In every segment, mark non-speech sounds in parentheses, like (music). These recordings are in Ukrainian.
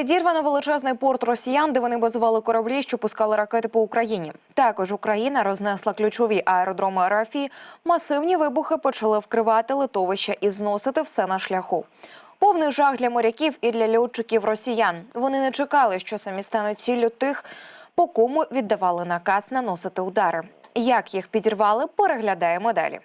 Підірвано величезний порт росіян, де вони базували кораблі, що пускали ракети по Україні. Також Україна рознесла ключові аеродроми РФ. Масивні вибухи почали вкривати литовища і зносити все на шляху. Повний жах для моряків і для льотчиків росіян. Вони не чекали, що самі стануть ціллю тих, по кому віддавали наказ наносити удари. Як їх підірвали, переглядаємо далі.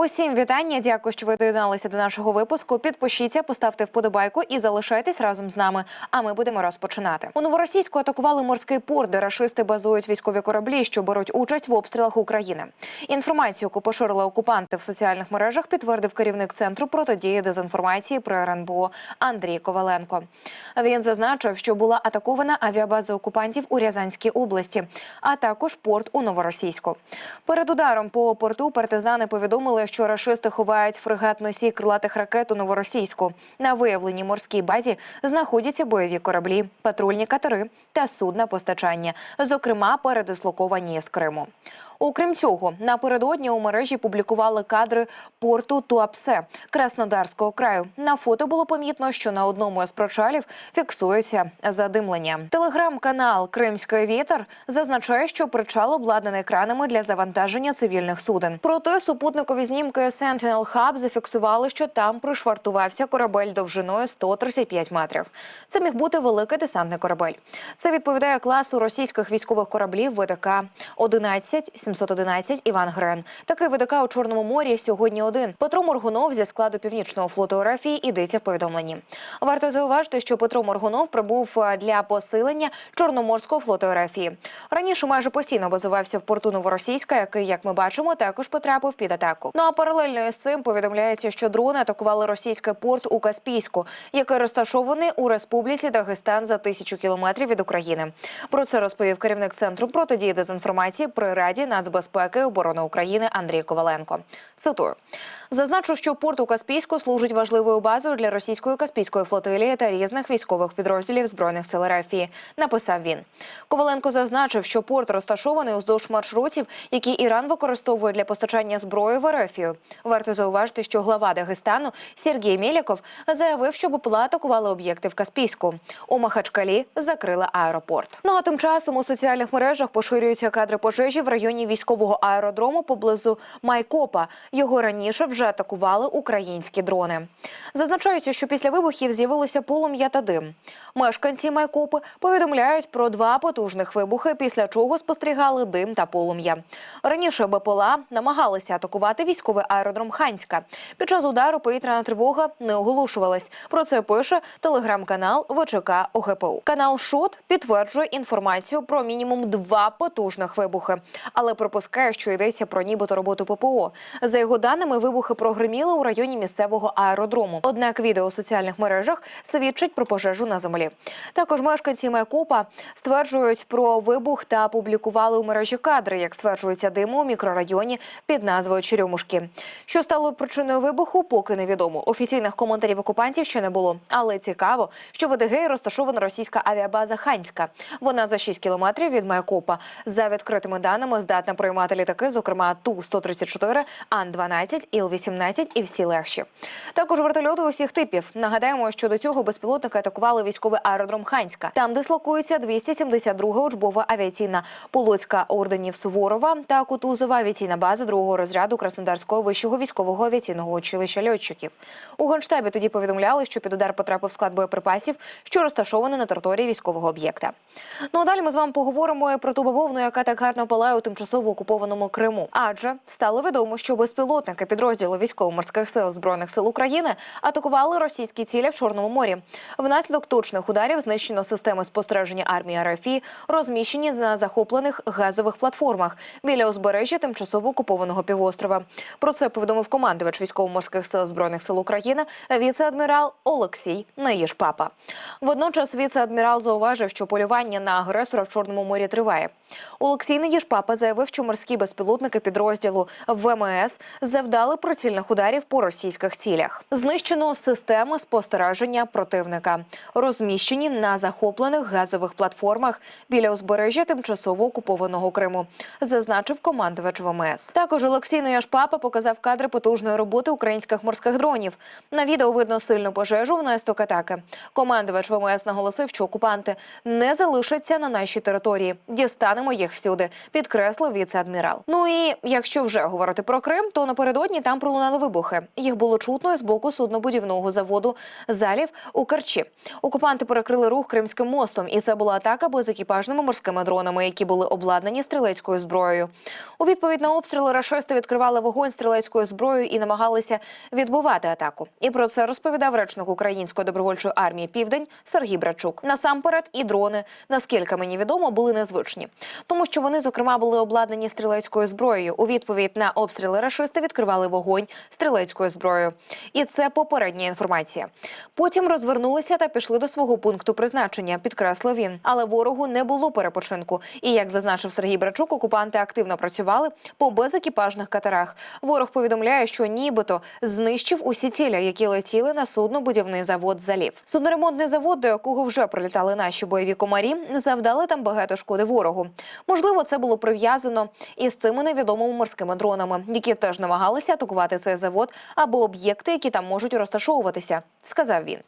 Усім вітання. Дякую, що ви доєдналися до нашого випуску. Підпишіться, поставте вподобайку і залишайтесь разом з нами. А ми будемо розпочинати. У новоросійську атакували морський порт, де рашисти базують військові кораблі, що беруть участь в обстрілах України. Інформацію, яку поширили окупанти в соціальних мережах, підтвердив керівник центру протидії дезінформації при РНБО Андрій Коваленко. Він зазначив, що була атакована авіабаза окупантів у Рязанській області, а також порт у Новоросійську. Перед ударом по порту партизани повідомили, що рашисти ховають фрегат носій крилатих ракет у Новоросійську. На виявленій морській базі знаходяться бойові кораблі, патрульні катери та судна постачання, зокрема передислоковані з Криму. Окрім цього, напередодні у мережі публікували кадри порту Туапсе Краснодарського краю. На фото було помітно, що на одному із причалів фіксується задимлення. Телеграм-канал Кримський вітер зазначає, що причал обладнаний кранами для завантаження цивільних суден. Проте супутникові знімки Sentinel Hub зафіксували, що там пришвартувався корабель довжиною 135 метрів. Це міг бути великий десантний корабель. Це відповідає класу російських військових кораблів ВДК 11 711 Іван Грен. Такий ВДК у Чорному морі сьогодні один. Петро Моргунов зі складу північного флоту РФ йдеться в повідомленні. Варто зауважити, що Петро Моргунов прибув е, для посилення Чорноморського флоту РФ. Раніше майже постійно базувався в порту Новоросійська, який, як ми бачимо, також потрапив під атаку. Ну а паралельно із цим повідомляється, що дрони атакували російський порт у Каспійську, який розташований у республіці Дагестан за тисячу кілометрів від України. Про це розповів керівник центру протидії дезінформації при раді нацбезпеки і оборони України Андрій Коваленко. Цитую. Зазначу, що порт у Каспійську служить важливою базою для російської каспійської флотилії та різних військових підрозділів збройних сил РФ, написав він. Коваленко зазначив, що порт розташований уздовж маршрутів, які Іран використовує для постачання зброї в РФ. Варто зауважити, що глава Дагестану Сергій Мєліков заявив, що БПЛА атакували об'єкти в Каспійську. У Махачкалі закрили аеропорт. Ну а тим часом у соціальних мережах поширюються кадри пожежі в районі військового аеродрому поблизу Майкопа. Його раніше вже атакували українські дрони. Зазначається, що після вибухів з'явилося полум'я та дим. Мешканці Майкопи повідомляють про два потужних вибухи, після чого спостерігали дим та полум'я. Раніше БПЛА намагалися атакувати військовий аеродром Ханська. Під час удару повітряна тривога не оголошувалась. Про це пише телеграм-канал ВЧК ОГПУ. Канал Шот підтверджує інформацію про мінімум два потужних вибухи, але припускає, що йдеться про нібито роботу ППО. За його даними, вибухи прогреміли у районі місцевого аеродрому. Однак відео у соціальних мережах свідчить про пожежу на землі. Також мешканці Майкопа стверджують про вибух та публікували у мережі кадри, як стверджується диму у мікрорайоні під назвою Черемушки. Що стало причиною вибуху, поки невідомо. Офіційних коментарів окупантів ще не було. Але цікаво, що в Едигеї розташована російська авіабаза Ханська. Вона за 6 кілометрів від Майкопа. За відкритими даними здатна приймати літаки, зокрема ту 134 Ан-12, Іл-18 і всі легші. Також вертольоти усіх типів. Нагадаємо, що до цього безпілотники атакували військовий аеродром Ханська. Там дислокується 272 учбова авіаційна Полоцька орденів Суворова та Кутузова авіаційна база другого розряду Краснодарського вищого військового авіаційного училища льотчиків. У генштабі тоді повідомляли, що під удар потрапив склад боєприпасів, що розташований на території військового об'єкта. Ну а далі ми з вами поговоримо про ту бавовну, яка так гарно палає у тимчасово окупованому Криму. Адже стало відомо, що безпілотники підрозділу військово-морських сил збройних сил України атакували російські цілі в Чорному морі. Внаслідок точних ударів знищено системи спостереження армії РФ, розміщені на захоплених газових платформах біля узбережжя тимчасово окупованого півострова. Про це повідомив командувач військово-морських сил збройних сил України віце-адмірал Олексій Наїшпапа. Водночас віце-адмірал зауважив, що полювання на агресора в Чорному морі триває. Олексій Наїшпапа заявив, що морські безпілотники підрозділу ВМС завдали прицільних ударів по російських цілях. Знищено системи спостереження противника, розміщені на захоплених газових платформах біля узбережжя тимчасово окупованого Криму, зазначив командувач ВМС. Також Олексій Неяшпапа показав кадри потужної роботи українських морських дронів. На відео видно сильну пожежу внаслідок атаки. Командувач ВМС наголосив, що окупанти не залишаться на нашій території. Дістанемо їх всюди, підкреслив віце-адмірал. Ну і якщо вже говорити про Крим, то напередодні там пролунали вибухи. Їх було чутно з боку суднобудівного заводу залів у Керчі. Окупанти перекрили рух Кримським мостом, і це була атака безекіпажними морськими дронами, які були обладнані стрілецькою зброєю. У відповідь на обстріли рашисти відкривали вогонь стрілецькою зброєю і намагалися відбувати атаку. І про це розповідав речник української добровольчої армії Південь Сергій Брачук. Насамперед, і дрони, наскільки мені відомо, були незвичні, тому що вони, зокрема, були обладнані стрілецькою зброєю. У відповідь на обстріли рашисти відкривали вогонь стрілецькою зброєю. І це попередня інформація. Потім розвернулися та пішли до свого пункту призначення, підкреслив він. Але ворогу не було перепочинку. І як зазначив Сергій Брачук, окупанти активно працювали по безекіпажних катерах. Ворог повідомляє, що нібито знищив усі цілі, які летіли на суднобудівний завод залів. Судноремонтний завод, до якого вже прилітали наші бойові комарі, завдали там багато шкоди ворогу. Можливо, це було прив'язано із цими невідомими морськими дронами, які теж намагалися атакувати цей завод або об'єкти, які там можуть розташовуватися, сказав він.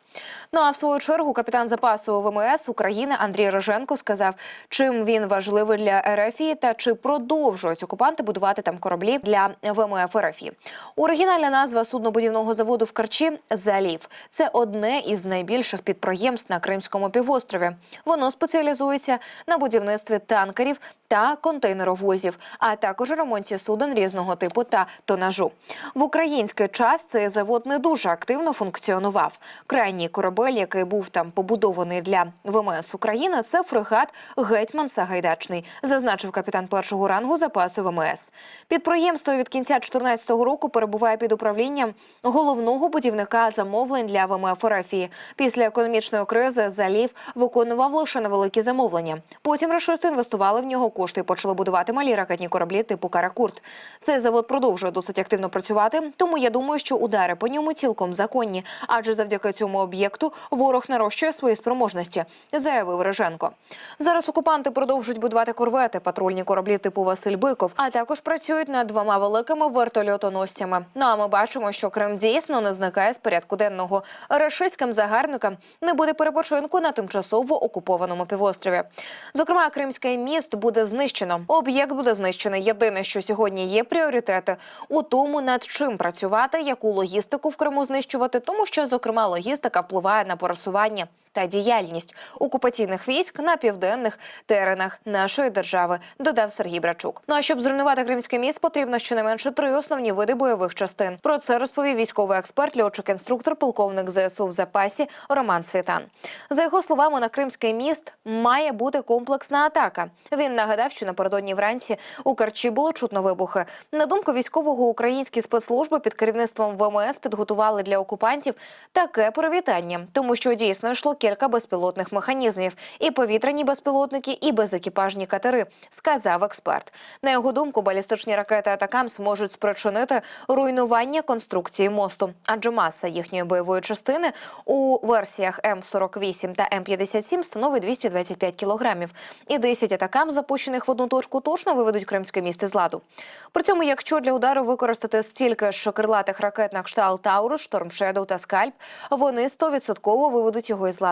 Ну а в свою чергу капітан запасу ВМС України Андрій Роженко сказав, чим він важливий для РФІ та чи продовжують окупанти будувати там кораблі для ВМФ РФІ. Оригінальна назва суднобудівного заводу в Карчі Залів. Це одне із найбільших підприємств на Кримському півострові. Воно спеціалізується на будівництві танкерів та контейнеровозів, а також ремонті суден різного типу та тонажу. В український час цей завод не дуже активно функціонував. Крайній корабель, який був там побудований для ВМС України, це фрегат Гетьман Сагайдачний, зазначив капітан першого рангу запасу ВМС. Підприємство від кінця 2014 року перебуває під управлінням головного будівника замовлень для ВМФ РФ. Після економічної кризи залів виконував лише невеликі замовлення. Потім рашисти інвестували в нього кошти почали будувати малі ракетні кораблі типу Каракурт. Цей завод продовжує досить активно працювати, тому я думаю, що удари по ньому цілком законні, адже завдяки цьому об'єкту ворог нарощує свої спроможності, заявив Реженко. Зараз окупанти продовжують будувати корвети, патрульні кораблі типу Василь Биков, а також працюють над двома великими вертольотоносцями. Ну а ми бачимо, що Крим дійсно не зникає з порядку денного. Рашистським загарбникам не буде перепочинку на тимчасово окупованому півострові. Зокрема, Кримський міст буде знищено. Об'єкт буде знищений. Єдине, що сьогодні є пріоритети у тому, над чим працювати, яку логістику в Криму знищувати, тому що зокрема логістика впливає на пересування. Та діяльність окупаційних військ на південних теренах нашої держави, додав Сергій Брачук. Ну а щоб зруйнувати кримський міст, потрібно щонайменше три основні види бойових частин. Про це розповів військовий експерт, льотчик-інструктор, полковник ЗСУ в запасі Роман Світан. За його словами, на кримський міст має бути комплексна атака. Він нагадав, що напередодні вранці у Карчі було чутно вибухи. На думку військового, українські спецслужби під керівництвом ВМС підготували для окупантів таке привітання, тому що дійсно йшло кілька безпілотних механізмів, і повітряні безпілотники, і безекіпажні катери, сказав експерт. На його думку, балістичні ракети Атакамс можуть спричинити руйнування конструкції мосту, адже маса їхньої бойової частини у версіях М48 та М57 становить 225 кілограмів. І 10 атакам, запущених в одну точку, точно виведуть кримське місто з ладу. При цьому, якщо для удару використати стільки ж крилатих ракет на кшталт Таурус, Шторм Шедоу та Скальп, вони 100% виведуть його із ладу.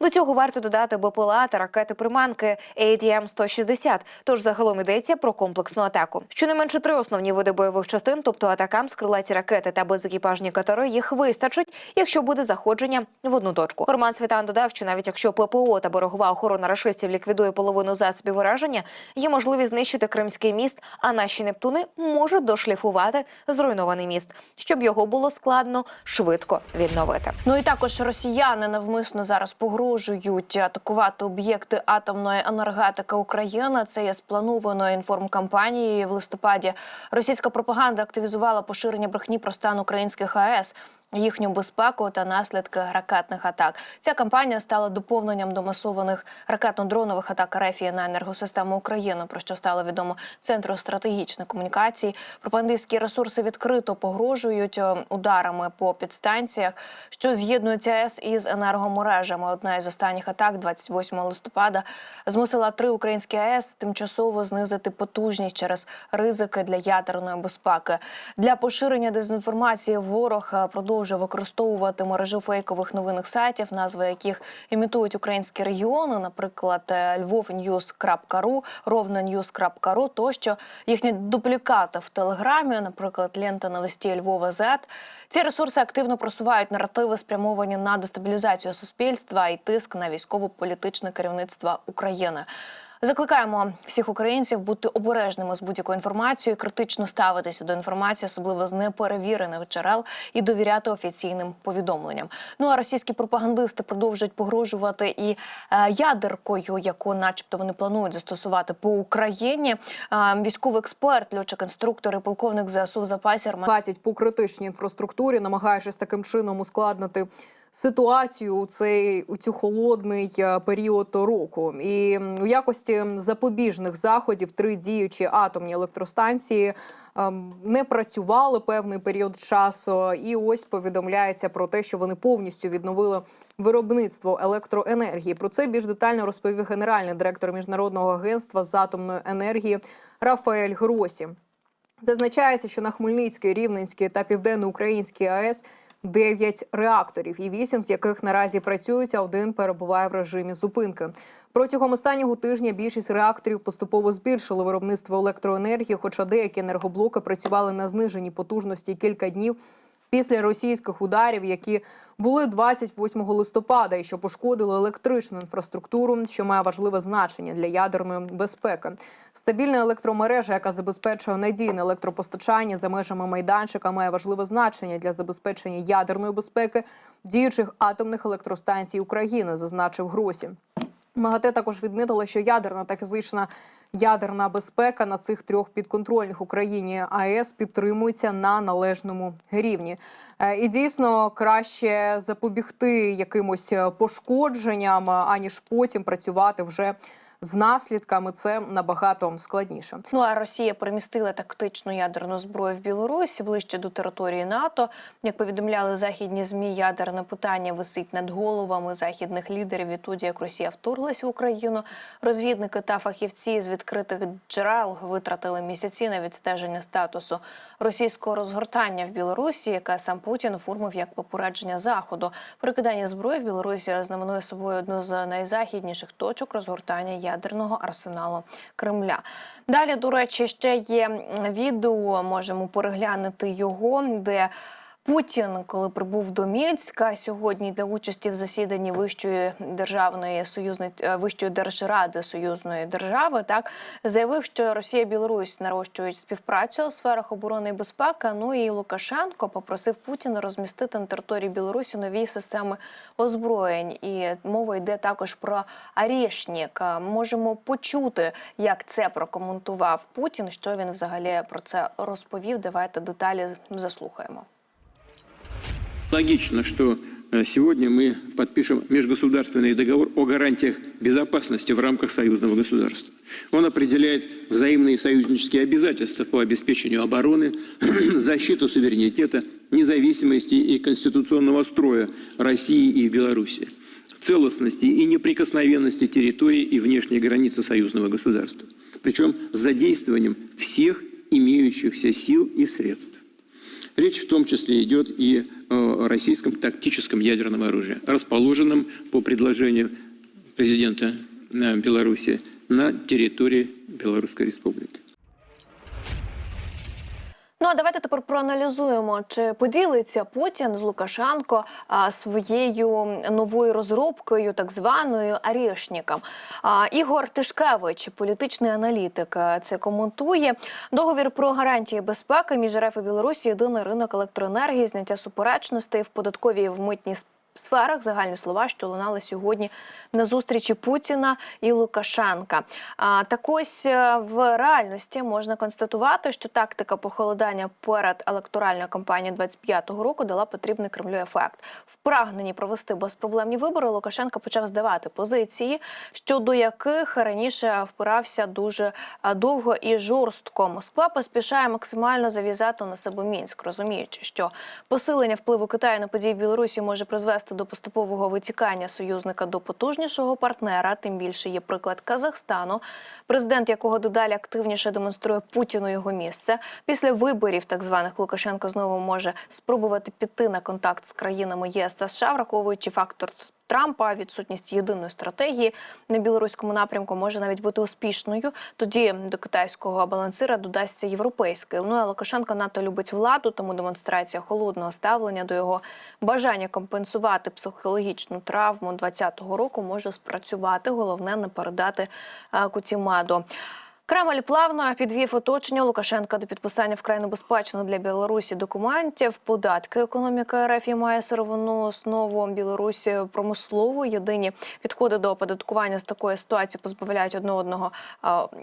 До цього варто додати БПЛА та ракети приманки ADM-160, Тож загалом йдеться про комплексну атаку. Щонайменше три основні види бойових частин, тобто атакам, скрилаті ракети та безекіпажні катери, їх вистачить, якщо буде заходження в одну точку. Роман Світан додав, що навіть якщо ППО та берегова охорона рашистів ліквідує половину засобів ураження, є можливість знищити Кримський міст, а наші нептуни можуть дошліфувати зруйнований міст, щоб його було складно швидко відновити. Ну і також росіяни навмисно зараз погрожують атакувати об'єкти атомної енергетики України. Це є спланованою інформкампанією в листопаді. Російська пропаганда активізувала поширення брехні про стан українських АЕС. Їхню безпеку та наслідки ракетних атак. Ця кампанія стала доповненням до масованих ракетно-дронових атак РФ на енергосистему України, про що стало відомо Центру стратегічної комунікації. Пропагандистські ресурси відкрито погрожують е, ударами по підстанціях, що з'єднуються АЕС із енергомережами. Одна із останніх атак, 28 листопада, змусила три українські АЕС тимчасово знизити потужність через ризики для ядерної безпеки. Для поширення дезінформації ворог е, продовжує використовувати мережу фейкових новинних сайтів, назви яких імітують українські регіони, наприклад, е, lvovnews.ru, rovnenews.ru, тощо їхні дуплікати в телеграмі, наприклад, лента новостей Львова Z. Ці ресурси активно просувають наративи, спрямовані на дестабілізацію суспільства і тиск на військово-політичне керівництво України. Закликаємо всіх українців бути обережними з будь-якою інформацією, критично ставитися до інформації, особливо з неперевірених джерел, і довіряти офіційним повідомленням. Ну а російські пропагандисти продовжують погрожувати і е, ядеркою, яку, начебто, вони планують застосувати по Україні. Е, військовий експерт, льотчик інструктор і полковник ЗСУ в запасі платять по критичній інфраструктурі, намагаючись таким чином ускладнити ситуацію у цей у цю холодний е, період року. І у якості запобіжних заходів три діючі атомні електростанції ем, не працювали певний період часу. І ось повідомляється про те, що вони повністю відновили виробництво електроенергії. Про це більш детально розповів генеральний директор міжнародного агентства з атомної енергії Рафаель Гросі. Зазначається, що на Хмельницькій, Рівненській та Південноукраїнській АЕС 9 реакторів, і 8 з яких наразі працюють, а один перебуває в режимі зупинки. Протягом останнього тижня більшість реакторів поступово збільшили виробництво електроенергії, хоча деякі енергоблоки працювали на зниженій потужності кілька днів після російських ударів, які були 28 листопада, і що пошкодили електричну інфраструктуру, що має важливе значення для ядерної безпеки. Стабільна електромережа, яка забезпечує надійне електропостачання за межами майданчика, має важливе значення для забезпечення ядерної безпеки діючих атомних електростанцій України, зазначив Гросі. МАГАТЕ також відмітила, що ядерна та фізична ядерна безпека на цих трьох підконтрольних Україні АЕС підтримується на належному рівні. Е, І дійсно краще запобігти якимось е, пошкодженням, аніж потім працювати вже з наслідками. Це набагато складніше. Ну а Росія перемістила тактичну ядерну зброю в Білорусі ближче до території НАТО. Як повідомляли західні змі, ядерне питання висить над головами західних лідерів відтоді, як Росія вторглась в Україну. Розвідники та фахівці з відкритих джерел витратили місяці на відстеження статусу російського розгортання в Білорусі, яке сам Путін оформив як попередження заходу. Перекидання зброї в Білорусі знаменує собою одну з найзахідніших точок розгортання ядерного арсеналу Кремля. Далі, до речі, ще є відео. Можемо переглянути його, де. Путін, коли прибув до Мінська сьогодні для участі в засіданні Вищої державної союзної е, Вищої держради союзної держави, так заявив, що Росія і Білорусь нарощують співпрацю у сферах оборони і безпеки. Ну і Лукашенко попросив Путіна розмістити на території Білорусі нові системи озброєнь. І мова йде також про Арєшнік. Е, Можемо почути, як це прокоментував Путін. Що він взагалі про це розповів. Давайте деталі заслухаємо. Логично, что э, сегодня мы подпишем межгосударственный договор о гарантиях безопасности в рамках союзного государства. Он определяет взаимные союзнические обязательства по обеспечению обороны, (clears throat) защиту суверенитета, независимости и конституционного строя России и Беларуси, целостности и неприкосновенности территории и внешней границы союзного государства. Причем с задействованием всех имеющихся сил и средств. Речь в том числе идет и о российском тактическом ядерном оружии, расположенном по предложению президента э, Беларуси на территории Белорусской Республики. Ну а давайте тепер проаналізуємо, чи поділиться Путін з Лукашенко а, своєю новою розробкою, так званою Арішніком. А, Ігор Тишкевич, політичний аналітик, це коментує договір про гарантії безпеки між РФ і Білорусі, єдиний ринок електроенергії, зняття суперечностей в податковій в митній сферах загальні слова, що лунали сьогодні на зустрічі Путіна і Лукашенка. А так ось е, в реальності можна констатувати, що тактика похолодання перед електоральною кампанією 25-го року дала потрібний Кремлю ефект. В прагненні провести безпроблемні вибори Лукашенко почав здавати позиції, щодо яких раніше впирався дуже е, довго і жорстко. Москва поспішає максимально зав'язати на себе мінськ, розуміючи, що посилення впливу Китаю на події в Білорусі може призвести до поступового витікання союзника до потужнішого партнера. Тим більше є приклад Казахстану, президент якого дедалі активніше демонструє Путіну його місце. Після виборів так званих Лукашенко знову може спробувати піти на контакт з країнами ЄС та США, враховуючи фактор. Трампа відсутність єдиної стратегії на білоруському напрямку може навіть бути успішною. Тоді до китайського балансира додасться європейський. Ну а Лукашенко надто любить владу, тому демонстрація холодного ставлення до його бажання компенсувати психологічну травму 20-го року може спрацювати. Головне не передати е, Кутімаду. Кремль плавно підвів оточення Лукашенка до підписання вкрай небезпечних для Білорусі документів. Податки економіка РФ має сировину основу Білорусі промислову. Єдині підходи до оподаткування з такої ситуації позбавляють одне одного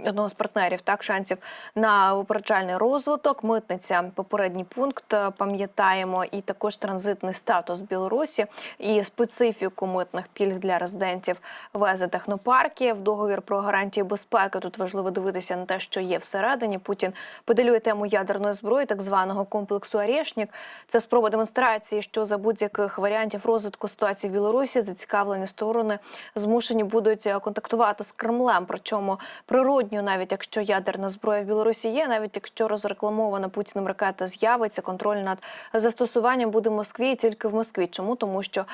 одного з партнерів так шансів на випереджальний розвиток. Митниця попередній пункт пам'ятаємо, і також транзитний статус Білорусі і специфіку митних пільг для резидентів ВЕЗи технопарків. Договір про гарантії безпеки. Тут важливо дивитися на те, що є всередині. Путін педалює тему ядерної зброї, так званого комплексу «Орешнік». Це спроба демонстрації, що за будь-яких варіантів розвитку ситуації в Білорусі зацікавлені сторони змушені будуть контактувати з Кремлем. Причому природньо, навіть якщо ядерна зброя в Білорусі є, навіть якщо розрекламована Путіним ракета з'явиться, контроль над застосуванням буде в Москві тільки в Москві. Чому тому, що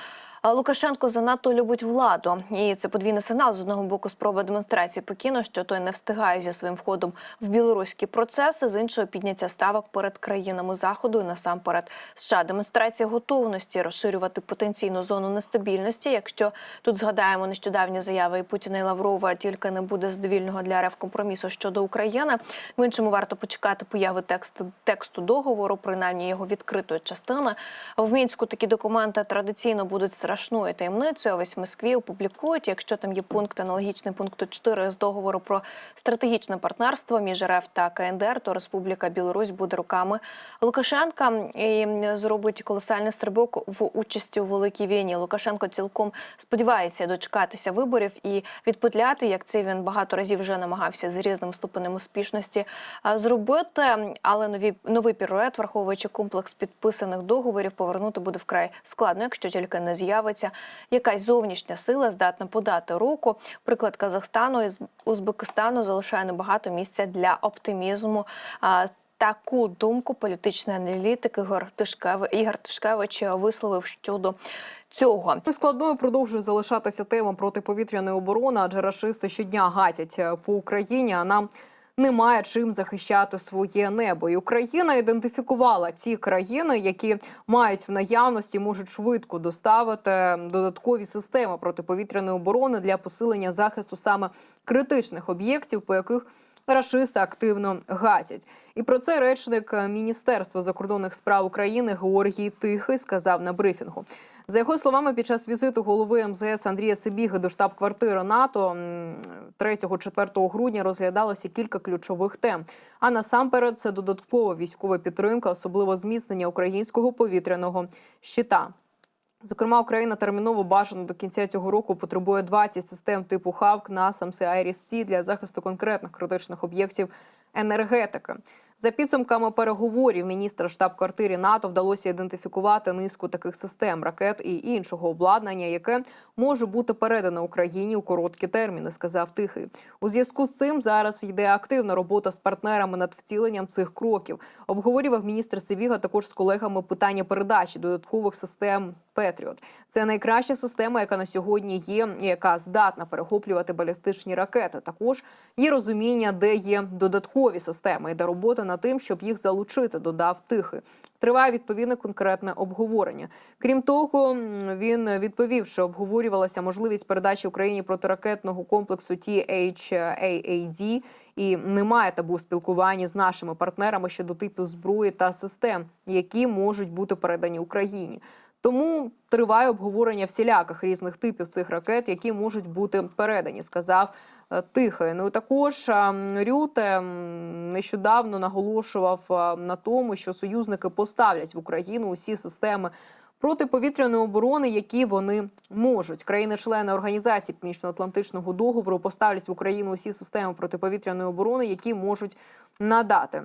Лукашенко занадто любить владу, і це подвійний сигнал з одного боку спроба демонстрації Пекіну, що той не встигає зі своїм входом в білоруські процеси, з іншого підняття ставок перед країнами заходу і насамперед США. Демонстрація готовності розширювати потенційну зону нестабільності. Якщо тут згадаємо нещодавні заяви і Путіна і Лаврова, тільки не буде задовільного для РФ компромісу щодо України. В іншому варто почекати появи тексту тексту договору, принаймні його відкритої частини. В мінську такі документи традиційно будуть страшною таємницею. Ось в Москві опублікують, якщо там є пункт аналогічний пункту 4 з договору про стратегічне партнерство між РФ та КНДР, то Республіка Білорусь буде руками Лукашенка і зробить колосальний стрибок в участі у великій війні. Лукашенко цілком сподівається дочекатися виборів і відпетляти, як це він багато разів вже намагався з різним ступенем успішності зробити. Але нові новий пірует, враховуючи комплекс підписаних договорів, повернути буде вкрай складно, якщо тільки не з'явиться якась зовнішня сила, здатна подати руку. Приклад Казахстану і Узбекистану залишає небагато місця для оптимізму. Таку думку політичний аналітик Ігор Тишкевич, Ігор Тишкевич висловив щодо цього. Складною продовжує залишатися тема протиповітряної оборони, адже рашисти щодня гатять по Україні. А нам немає чим захищати своє небо. І Україна ідентифікувала ті країни, які мають в наявності, можуть швидко доставити додаткові системи протиповітряної оборони для посилення захисту саме критичних об'єктів, по яких Рашисти активно гатять, і про це речник Міністерства закордонних справ України Георгій Тихий сказав на брифінгу. За його словами, під час візиту голови МЗС Андрія Сибіги до штаб-квартири НАТО 3-4 грудня розглядалося кілька ключових тем. А насамперед це додаткова військова підтримка, особливо зміцнення українського повітряного щита. Зокрема, Україна терміново бажано до кінця цього року потребує 20 систем типу ХАВК, НАСАМС і Айріс-Сі для захисту конкретних критичних об'єктів енергетики. За підсумками переговорів міністра штаб-квартирі НАТО вдалося ідентифікувати низку таких систем, ракет і іншого обладнання, яке може бути передане Україні у короткі терміни, сказав Тихий. У зв'язку з цим зараз йде активна робота з партнерами над втіленням цих кроків. Обговорював міністр Сибіга також з колегами питання передачі додаткових систем. Петріот це найкраща система, яка на сьогодні є, яка здатна перехоплювати балістичні ракети. Також є розуміння, де є додаткові системи, і де робота над тим, щоб їх залучити. Додав тихий. Триває відповідне конкретне обговорення. Крім того, він відповів, що обговорювалася можливість передачі Україні протиракетного комплексу THAAD, і немає табу в спілкуванні з нашими партнерами щодо типу зброї та систем, які можуть бути передані Україні. Тому триває обговорення всіляких різних типів цих ракет, які можуть бути передані, сказав е, Тихий. Ну також е, Рюте нещодавно наголошував е, на тому, що союзники поставлять в Україну усі системи протиповітряної оборони, які вони можуть. Країни-члени організації Північно-Атлантичного договору поставлять в Україну усі системи протиповітряної оборони, які можуть надати.